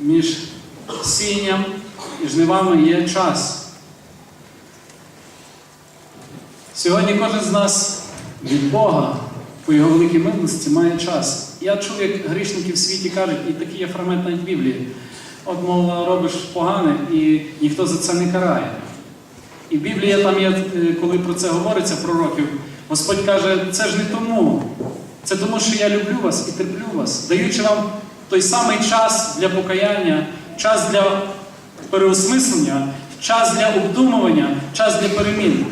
між сінням і жнивами є час. Сьогодні кожен з нас від Бога по його великій милості має час. Я чув, як грішники в світі кажуть, і такий є фрагмент навіть Біблії. От, мов, робиш погане, і ніхто за це не карає. І в Біблії там є, е, коли про це говориться, пророків, Господь каже, це ж не тому. Це тому, що я люблю вас і терплю вас, даючи вам той самий час для покаяння, час для переосмислення, час для обдумування, час для перемін.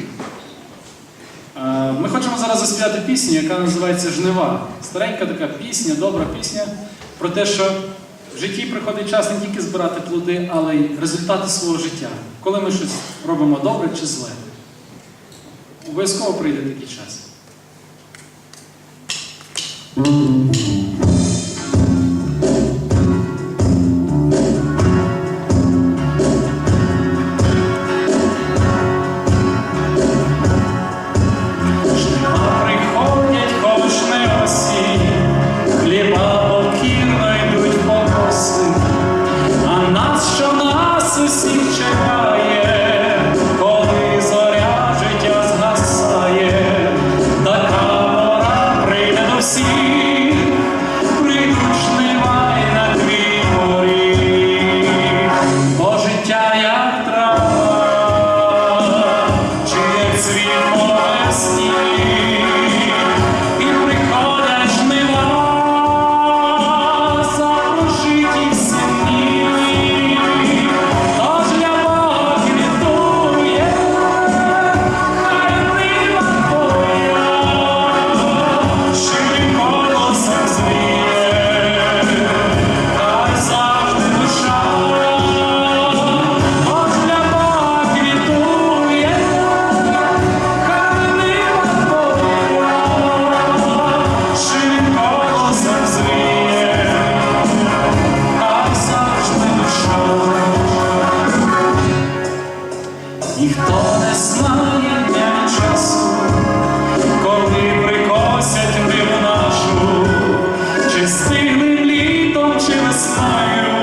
Е, Ми хочемо зараз заспівати пісню, яка називається Жнива. Старенька така пісня, добра пісня про те, що в житті приходить час не тільки збирати плоди, але й результати свого життя. Коли ми щось робимо добре чи зле. Обов'язково прийде такий час. watching a smile.